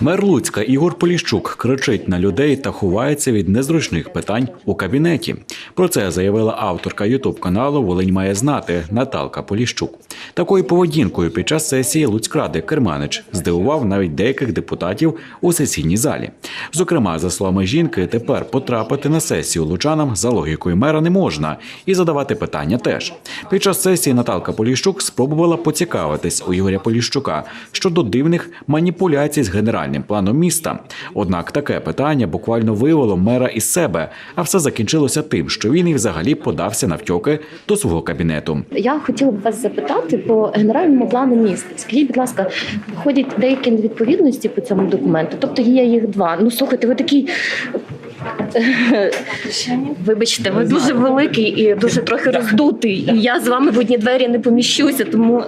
Мер Луцька Ігор Поліщук кричить на людей та ховається від незручних питань у кабінеті. Про це заявила авторка ютуб каналу Волинь має знати Наталка Поліщук. Такою поведінкою під час сесії Луцькради Керманич здивував навіть деяких депутатів у сесійній залі. Зокрема, за словами жінки, тепер потрапити на сесію лучанам за логікою мера не можна і задавати питання теж. Під час сесії Наталка Поліщук спробувала поцікавитись у Ігоря Поліщука щодо дивних маніпуляцій з генеральним планом міста. Однак таке питання буквально вивело мера із себе, а все закінчилося тим, що він і взагалі подався навтьоки до свого кабінету. Я хотіла б вас запитати по генеральному плану міста. Скажіть, будь ласка, виходять деякі невідповідності по цьому документу, тобто є їх два. Ну слухайте, ви такий. Вибачте, ви дуже великий і дуже трохи роздутий. І я з вами в одні двері не поміщуся, тому